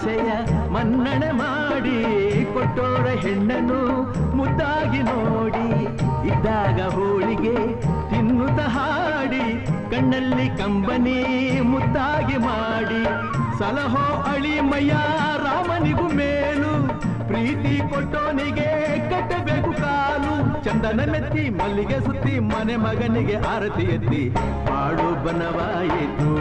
ಆಸೆಯ ಮನ್ನಣೆ ಮಾಡಿ, ಕೊಟ್ಟೋರ ಹೆಣ್ಣನ್ನು ಮುದ್ದಾಗಿ ನೋಡಿ, ಇದ್ದಾಗ ಹೋಳಿಗೆ ತಿನ್ನುತ್ತ ಹಾಡಿ, ಕಣ್ಣಲ್ಲಿ ಕಂಬನಿ ಮುದ್ದಾಗಿ ಮಾಡಿ, ಸಲಹೋ ಅಳಿಮಯ್ಯ ರಾಮನಿಗೂ ಮೇಲು, ಪ್ರೀತಿ ಕೊಟ್ಟೋನಿಗೆ ಕಟ್ಟಬೇಕು ಕಾಲು, ಚಂದನ ಮೆತ್ತಿ ಮಲ್ಲಿಗೆ ಸುತ್ತಿ ಮನೆ ಮಗನಿಗೆ ಆರತಿ ಎತ್ತಿ, ಪಾಡು ಬನವಾಯಿತು